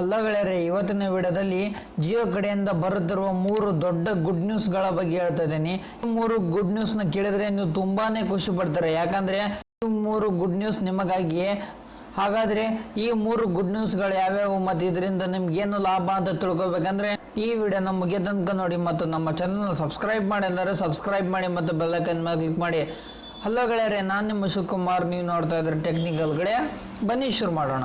Hello ಇವತ್ತಿನ ವಿಡಿಯೋದಲ್ಲಿ ಜಿಯೋ ಕಡೆಯಿಂದ ಬರುತ್ತಿರುವ ಮೂರು ದೊಡ್ಡ ಗುಡ್ ನ್ಯೂಸ್ಗಳ ಬಗ್ಗೆ ಹೇಳ್ತಾ ಇದ್ದೀನಿ. ಮೂರು ಗುಡ್ ನ್ಯೂಸ್ನ ಕೇಳಿದ್ರೆ ನೀವು ತುಂಬಾನೇ ಖುಷಿ ಪಡ್ತಾರೆ. ಯಾಕಂದ್ರೆ ಮೂರು ಗುಡ್ ನ್ಯೂಸ್ ನಿಮಗಾಗಿಯೇ, ಹಾಗಾದ್ರೆ ಈ ಮೂರು ಗುಡ್ ನ್ಯೂಸ್ಗಳು ಯಾವ್ಯಾವು ಮತ್ತು ಇದರಿಂದ ನಿಮ್ಗೇನು ಲಾಭ ಅಂತ ತಿಳ್ಕೊಬೇಕಂದ್ರೆ ಈ ವಿಡಿಯೋನ ಮುಗಿಯ ತನಕ ನೋಡಿ ಮತ್ತು ನಮ್ಮ ಚಾನಲ್ನ ಸಬ್ಸ್ಕ್ರೈಬ್ ಮಾಡಿ ಎಲ್ಲರೂ ಸಬ್ಸ್ಕ್ರೈಬ್ ಮಾಡಿ ಮತ್ತು ಬೆಲ್ಲೈಕನ್ ಮೇಲೆ ಕ್ಲಿಕ್ ಮಾಡಿ. ಹಲೋ ಗೆಳೆಯರೆ ನಾನು ನಿಮ್ಮ ಶಿವಕುಮಾರ್, ನೀವು ನೋಡ್ತಾ ಇದ್ರೆ ಟೆಕ್ನಿಕಲ್ ಕಡೆ. ಬನ್ನಿ ಶುರು ಮಾಡೋಣ.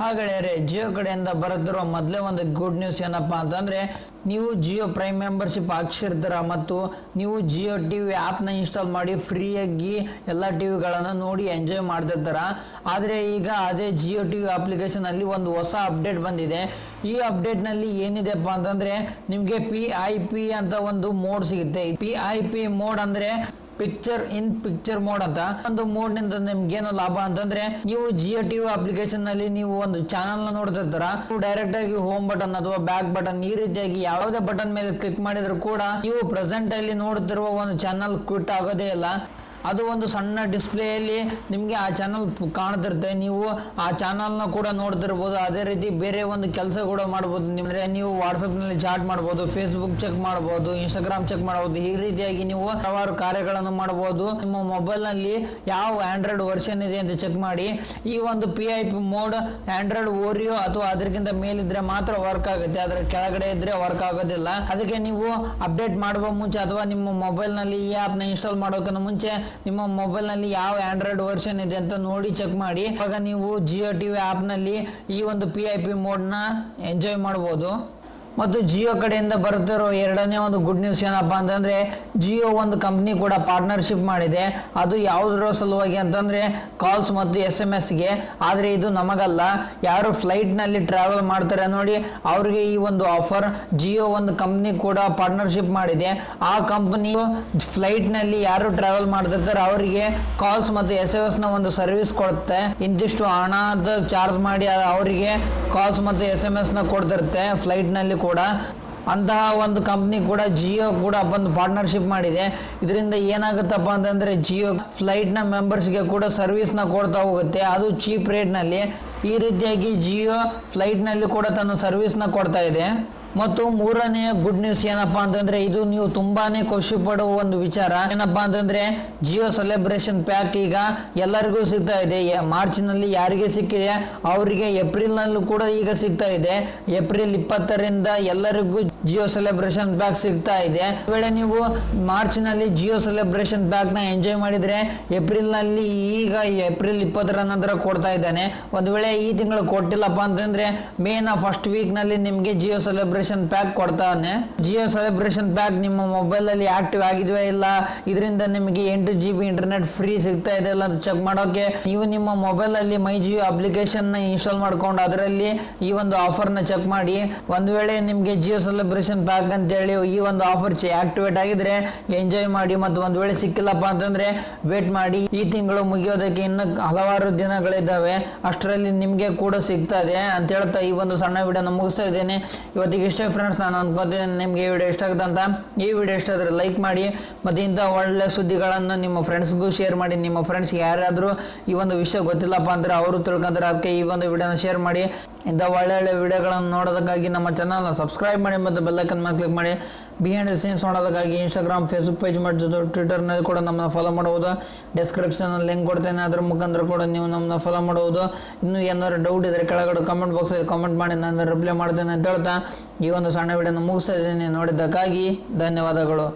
ಹಾಗೆಳೆಯರೆ, ಜಿಯೋ ಕಡೆಯಿಂದ ಬರುತ್ತಿರುವ ಮೊದಲೇ ಒಂದು ಗುಡ್ ನ್ಯೂಸ್ ಏನಪ್ಪ ಅಂತಂದರೆ, ನೀವು ಜಿಯೋ ಪ್ರೈಮ್ ಮೆಂಬರ್ಶಿಪ್ ಹಾಕ್ಸಿರ್ತೀರ ಮತ್ತು ನೀವು ಜಿಯೋ ಟಿ ವಿ ಆ್ಯಪ್ನ ಇನ್ಸ್ಟಾಲ್ ಮಾಡಿ ಫ್ರೀಯಾಗಿ ಎಲ್ಲ ಟಿ ವಿಗಳನ್ನು ನೋಡಿ ಎಂಜಾಯ್ ಮಾಡ್ತಿರ್ತಾರ. ಆದರೆ ಈಗ ಅದೇ ಜಿಯೋ ಟಿ ವಿ ಅಪ್ಲಿಕೇಶನಲ್ಲಿ ಒಂದು ಹೊಸ ಅಪ್ಡೇಟ್ ಬಂದಿದೆ. ಈ ಅಪ್ಡೇಟ್ನಲ್ಲಿ ಏನಿದೆಪ್ಪ ಅಂತಂದರೆ, ನಿಮಗೆ ಪಿ ಐ ಪಿ ಅಂತ ಒಂದು ಮೋಡ್ ಸಿಗುತ್ತೆ. ಪಿ ಐ ಪಿ ಮೋಡ್ ಅಂದರೆ ಪಿಕ್ಚರ್ ಇನ್ ಪಿಕ್ಚರ್ ಮೋಡ್ ಅಂತ. ಒಂದು ಮೋಡ್ನಿಂದ ನಿಮ್ಗೆ ಏನು ಲಾಭ ಅಂತಂದ್ರೆ, ನೀವು ಜಿಯೋ ಟಿವಿ ಅಪ್ಲಿಕೇಶನ್ನಲ್ಲಿ ನೀವು ಒಂದು ಚಾನಲ್ನ ನೋಡ್ತಿರ್ತಾರ ಡೈರೆಕ್ಟ್ ಆಗಿ ಹೋಮ್ ಬಟನ್ ಅಥವಾ ಬ್ಯಾಕ್ ಬಟನ್ ಈ ರೀತಿಯಾಗಿ ಯಾವುದೇ ಬಟನ್ ಮೇಲೆ ಕ್ಲಿಕ್ ಮಾಡಿದ್ರು ಕೂಡ, ನೀವು ಪ್ರೆಸೆಂಟ್ ಅಲ್ಲಿ ನೋಡುತ್ತಿರುವ ಒಂದು ಚಾನಲ್ ಕ್ವಿಟ್ ಆಗೋದೇ ಇಲ್ಲ. ಅದು ಒಂದು ಸಣ್ಣ ಡಿಸ್ಪ್ಲೇಯಲ್ಲಿ ನಿಮಗೆ ಆ ಚಾನಲ್ ಕಾಣ್ತಿರುತ್ತೆ. ನೀವು ಆ ಚಾನಲ್ನ ಕೂಡ ನೋಡ್ತಿರ್ಬೋದು. ಅದೇ ರೀತಿ ಬೇರೆ ಒಂದು ಕೆಲಸ ಕೂಡ ಮಾಡ್ಬೋದು. ನಿಮ್ಮದ್ರೆ ನೀವು ವಾಟ್ಸಪ್ನಲ್ಲಿ ಚಾಟ್ ಮಾಡ್ಬೋದು ಫೇಸ್ಬುಕ್ ಚೆಕ್ ಮಾಡ್ಬೋದು ಇನ್ಸ್ಟಾಗ್ರಾಮ್ ಚೆಕ್ ಮಾಡ್ಬೋದು. ಈ ರೀತಿಯಾಗಿ ನೀವು ಹಲವಾರು ಕಾರ್ಯಗಳನ್ನು ಮಾಡ್ಬೋದು. ನಿಮ್ಮ ಮೊಬೈಲ್ನಲ್ಲಿ ಯಾವ ಆಂಡ್ರಾಯ್ಡ್ ವರ್ಷನ್ ಇದೆ ಅಂತ ಚೆಕ್ ಮಾಡಿ. ಈ ಒಂದು P I P mode Android Oreo ಅಥವಾ ಅದಕ್ಕಿಂತ ಮೇಲಿದ್ರೆ ಮಾತ್ರ ವರ್ಕ್ ಆಗುತ್ತೆ. ಅದರ ಕೆಳಗಡೆ ಇದ್ರೆ ವರ್ಕ್ ಆಗೋದಿಲ್ಲ. ಅದಕ್ಕೆ ನೀವು ಅಪ್ಡೇಟ್ ಮಾಡುವ ಮುಂಚೆ ಅಥವಾ ನಿಮ್ಮ ಮೊಬೈಲ್ನಲ್ಲಿ ಈ ಆ್ಯಪ್ನ ಇನ್ಸ್ಟಾಲ್ ಮಾಡೋಕ್ಕಿಂತ ಮುಂಚೆ ನಿಮ್ಮ ಮೊಬೈಲ್ನಲ್ಲಿ ಯಾವ ಆಂಡ್ರಾಯ್ಡ್ ವರ್ಷನ್ ಇದೆ ಅಂತ ನೋಡಿ ಚೆಕ್ ಮಾಡಿ. ಇವಾಗ ನೀವು ಜಿಯೋ ಟಿ ವಿ ಆ್ಯಪ್ನಲ್ಲಿ ಈ ಒಂದು ಪಿ ಐ ಪಿ ಮೋಡ್ನ ಎಂಜಾಯ್ ಮಾಡ್ಬೋದು. ಮತ್ತು ಜಿಯೋ ಕಡೆಯಿಂದ ಬರುತ್ತಿರೋ ಎರಡನೇ ಒಂದು ಗುಡ್ ನ್ಯೂಸ್ ಏನಪ್ಪ ಅಂತಂದರೆ, ಜಿಯೋ ಒಂದು ಕಂಪ್ನಿ ಕೂಡ ಪಾರ್ಟ್ನರ್ಶಿಪ್ ಮಾಡಿದೆ. ಅದು ಯಾವುದರ ಸಲುವಾಗಿ ಅಂತಂದರೆ ಕಾಲ್ಸ್ ಮತ್ತು ಎಸ್ ಎಂ ಎಸ್ಗೆ ಆದರೆ ಇದು ನಮಗಲ್ಲ. ಯಾರು ಫ್ಲೈಟ್ನಲ್ಲಿ ಟ್ರಾವೆಲ್ ಮಾಡ್ತಾರೆ ನೋಡಿ, ಅವ್ರಿಗೆ ಈ ಒಂದು ಆಫರ್ ಜಿಯೋ ಒಂದು ಕಂಪ್ನಿ ಕೂಡ ಪಾರ್ಟ್ನರ್ಶಿಪ್ ಮಾಡಿದೆ. ಆ ಕಂಪ್ನಿ ಫ್ಲೈಟ್ನಲ್ಲಿ ಯಾರು ಟ್ರಾವೆಲ್ ಮಾಡ್ತಿರ್ತಾರೆ, ಅವರಿಗೆ ಕಾಲ್ಸ್ ಮತ್ತು ಎಸ್ ಎಂ ನ ಒಂದು ಸರ್ವಿಸ್ ಕೊಡುತ್ತೆ. ಇಂತಿಷ್ಟು ಹಣದ ಚಾರ್ಜ್ ಮಾಡಿ ಅವರಿಗೆ ಕಾಲ್ಸ್ ಮತ್ತು ಎಸ್ ಎಂ ನ ಕೊಡ್ತಿರುತ್ತೆ ಫ್ಲೈಟ್ನಲ್ಲಿ ಕೂಡ. ಅಂತಹ ಒಂದು ಕಂಪ್ನಿ ಕೂಡ ಜಿಯೋ ಕೂಡ ಬಂದು ಪಾರ್ಟ್ನರ್ಶಿಪ್ ಮಾಡಿದೆ. ಇದರಿಂದ ಏನಾಗುತ್ತಪ್ಪ ಅಂತಂದರೆ ಜಿಯೋ ಫ್ಲೈಟ್ನ ಮೆಂಬರ್ಸ್ಗೆ ಕೂಡ ಸರ್ವಿಸ್ನ ಕೊಡ್ತಾ ಹೋಗುತ್ತೆ. ಅದು ಚೀಪ್ ರೇಟ್ನಲ್ಲಿ ಈ ರೀತಿಯಾಗಿ ಜಿಯೋ ಫ್ಲೈಟ್ನಲ್ಲಿ ಕೂಡ ತನ್ನ ಸರ್ವಿಸ್ನ ಕೊಡ್ತಾ ಇದೆ. ಮತ್ತು ಮೂರನೆಯ ಗುಡ್ ನ್ಯೂಸ್ ಏನಪ್ಪಾ ಅಂತಂದ್ರೆ ಇದು ನೀವು ತುಂಬಾನೇ ಖುಷಿ ಪಡುವ ಒಂದು ವಿಚಾರ. ಏನಪ್ಪಾ ಅಂತಂದ್ರೆ ಜಿಯೋ ಸೆಲೆಬ್ರೇಷನ್ ಪ್ಯಾಕ್ ಈಗ ಎಲ್ಲರಿಗೂ ಸಿಗ್ತಾ ಇದೆ. ಮಾರ್ಚ್ನಲ್ಲಿ ಯಾರಿಗೆ ಸಿಕ್ಕಿದೆ? ಅವರಿಗೆ ಏಪ್ರಿಲ್ ನಲ್ಲೂ ಕೂಡ ಈಗ ಸಿಗ್ತಾ ಇದೆ. ಏಪ್ರಿಲ್ ಇಪ್ಪತ್ತರಿಂದ ಎಲ್ಲರಿಗೂ ಜಿಯೋ ಸೆಲೆಬ್ರೇಷನ್ ಪ್ಯಾಕ್ ಸಿಗ್ತಾ ಇದೆ. ವೇಳೆ ನೀವು ಮಾರ್ಚ್ನಲ್ಲಿ ಜಿಯೋ ಸೆಲೆಬ್ರೇಷನ್ ಪ್ಯಾಕ್ನ ಎಂಜಾಯ್ ಮಾಡಿದ್ರೆ ಏಪ್ರಿಲ್ನಲ್ಲಿ ಈಗ ಏಪ್ರಿಲ್ ಇಪ್ಪತ್ತರ ನಂತರ ಕೊಡ್ತಾ ಇದ್ದಾನೆ. ಒಂದು ವೇಳೆ ಈ ತಿಂಗಳು ಕೊಟ್ಟಿಲ್ಲಪ್ಪ ಅಂತಂದ್ರೆ ಮೇನ ಫಸ್ಟ್ ವೀಕ್ನಲ್ಲಿ ನಿಮಗೆ ಜಿಯೋ ಸೆಲೆಬ್ರೇಷನ್ ಪ್ಯಾಕ್ ಕೊಡ್ತಾನೆ. ಜಿಯೋ ಸೆಲೆಬ್ರೇಷನ್ ಪ್ಯಾಕ್ ನಿಮ್ಮ ಮೊಬೈಲಲ್ಲಿ ಆಕ್ಟಿವ್ ಆಗಿದೆಯಾ ಇಲ್ಲ? ಇದರಿಂದ ನಿಮಗೆ ಎಂಟು ಜಿ ಬಿ ಇಂಟರ್ನೆಟ್ ಫ್ರೀ ಸಿಗ್ತಾ ಇದೆ ಅಂತ ಚೆಕ್ ಮಾಡೋಕೆ. ನೀವು ನಿಮ್ಮ ಮೊಬೈಲಲ್ಲಿ ಮೈ ಜಿಯೋ ಅಪ್ಲಿಕೇಶನ್ನ ಇನ್ಸ್ಟಾಲ್ ಮಾಡ್ಕೊಂಡು ಅದರಲ್ಲಿ ಈ ಒಂದು ಆಫರ್ನ ಚೆಕ್ ಮಾಡಿ. ಒಂದು ವೇಳೆ ನಿಮಗೆ ಜಿಯೋ ಸೆಲೆಬ್ರೇಷನ್ ಪ್ಯಾಕ್ ಅಂತೇಳಿ ಈ ಒಂದು ಆಫರ್ ಆಕ್ಟಿವೇಟ್ ಆಗಿದ್ರೆ ಎಂಜಾಯ್ ಮಾಡಿ ಮತ್ತು ಒಂದು ವೇಳೆ ಸಿಕ್ಕಿಲ್ಲಪ್ಪ ಅಂತಂದ್ರೆ ವೇಟ್ ಮಾಡಿ. ಈ ತಿಂಗಳು ಮುಗಿಯೋದಕ್ಕೆ ಇನ್ನು ಹಲವಾರು ದಿನಗಳಿದ್ದಾವೆ. ಅಷ್ಟರಲ್ಲಿ ನಿಮಗೆ ಕೂಡ ಸಿಗ್ತದೆ ಅಂತ ಹೇಳ್ತಾ ಈ ಒಂದು ಸಣ್ಣ ವಿಡಿಯೋನ ಮುಗಿಸ್ತಾ ಇದ್ದೇನೆ. ಇವತ್ತಿಗೆ ಇಷ್ಟೇ ಫ್ರೆಂಡ್ಸ್ ನಾನು ಅನ್ಕೋತೀನಿ ನಿಮಗೆ ಈ ವಿಡಿಯೋ ಇಷ್ಟ ಅಂತ. ಈ ವಿಡಿಯೋ ಇಷ್ಟ ಆದರೆ ಲೈಕ್ ಮಾಡಿ, ಮತ್ತು ಇಂಥ ಒಳ್ಳೆ ಸುದ್ದಿಗಳನ್ನು ನಿಮ್ಮ ಫ್ರೆಂಡ್ಸ್ಗೂ ಶೇರ್ ಮಾಡಿ, ನಿಮ್ಮ ಫ್ರೆಂಡ್ಸ್ಗೆ ಯಾರಾದರೂ ಈ ಒಂದು ವಿಷಯ ಗೊತ್ತಿಲ್ಲಪ್ಪ ಅಂದರೆ ಅವರು ತಿಳ್ಕೊಂತಾರೆ ಅದಕ್ಕೆ ಈ ಒಂದು ವಿಡಿಯೋನ ಶೇರ್ ಮಾಡಿ. ಇಂಥ ಒಳ್ಳೆ ವಿಡಿಯೋಗಳನ್ನು ನೋಡೋದಕ್ಕಾಗಿ ನಮ್ಮ ಚಾನಲ್ನ ಸಬ್ಸ್ಕ್ರೈಬ್ ಮಾಡಿ, ಮತ್ತು ಬೆಲ್ಲೈಕನ್ ಮೇಲೆ ಕ್ಲಿಕ್ ಮಾಡಿ. ಬಿಹೈಂಡ್ ದ ಸೀನ್ಸ್ ನೋಡೋದಕ್ಕಾಗಿ ಇನ್ಸ್ಟಾಗ್ರಾಮ್ ಫೇಸ್ಬುಕ್ ಪೇಜ್ ಮತ್ತು ಟ್ವಿಟರ್ನಲ್ಲಿ ಕೂಡ ನಮ್ಮನ್ನ ಫಾಲೋ ಮಾಡ್ಬೋದು ಡಿಸ್ಕ್ರಿಪ್ಷನಲ್ಲಿ ಲಿಂಕ್ ಕೊಡ್ತೇನೆ, ಅದ್ರ ಮುಖಾಂತರ ಕೂಡ ನೀವು ನಮ್ಮನ್ನ ಫಾಲೋ ಮಾಡ್ಬೋದು ಇನ್ನೂ ಏನಾದ್ರು ಡೌಟ್ ಇದ್ದರೆ ಕೆಳಗಡೆ ಕಮೆಂಟ್ ಬಾಕ್ಸಲ್ಲಿ ಕಮೆಂಟ್ ಮಾಡಿ, ನಾನು ರಿಪ್ಲೈ ಮಾಡ್ತೇನೆ ಅಂತ ಹೇಳ್ತಾ, ಈ ಒಂದು ಸಣ್ಣ ವಿಡಿಯೋನ ಮುಗಿಸ್ತಾ ಇದ್ದೀನಿ ನೋಡಿದ್ದಕ್ಕಾಗಿ ಧನ್ಯವಾದಗಳು.